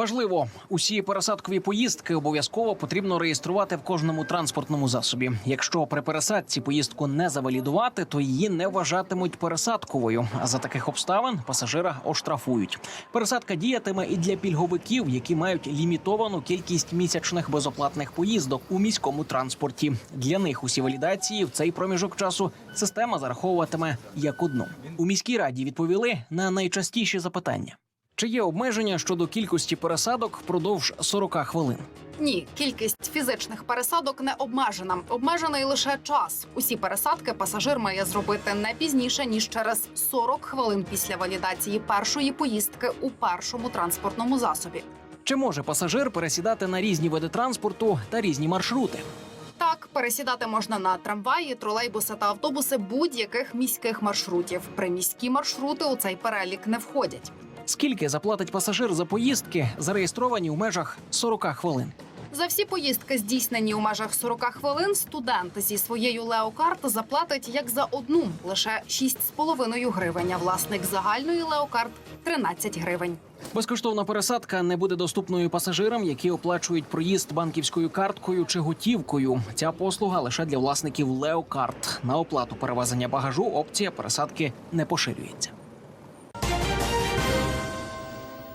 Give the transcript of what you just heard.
Важливо, усі пересадкові поїздки обов'язково потрібно реєструвати в кожному транспортному засобі. Якщо при пересадці поїздку не завалідувати, то її не вважатимуть пересадковою. А за таких обставин пасажира оштрафують. Пересадка діятиме і для пільговиків, які мають лімітовану кількість місячних безоплатних поїздок у міському транспорті. Для них усі валідації в цей проміжок часу система зараховуватиме як одну. У міській раді відповіли на найчастіші запитання. Чи є обмеження щодо кількості пересадок впродовж 40 хвилин? Ні, кількість фізичних пересадок не обмежена. Обмежений лише час. Усі пересадки пасажир має зробити не пізніше ніж через 40 хвилин після валідації першої поїздки у першому транспортному засобі. Чи може пасажир пересідати на різні види транспорту та різні маршрути? Так, пересідати можна на трамваї, тролейбуси та автобуси будь-яких міських маршрутів. Приміські маршрути у цей перелік не входять. Скільки заплатить пасажир за поїздки, зареєстровані у межах 40 хвилин? За всі поїздки, здійснені у межах 40 хвилин, студент зі своєю леокарт заплатить як за одну лише 6,5 гривень. А власник загальної леокарт 13 гривень. Безкоштовна пересадка не буде доступною пасажирам, які оплачують проїзд банківською карткою чи готівкою. Ця послуга лише для власників Леокарт. На оплату перевезення багажу опція пересадки не поширюється.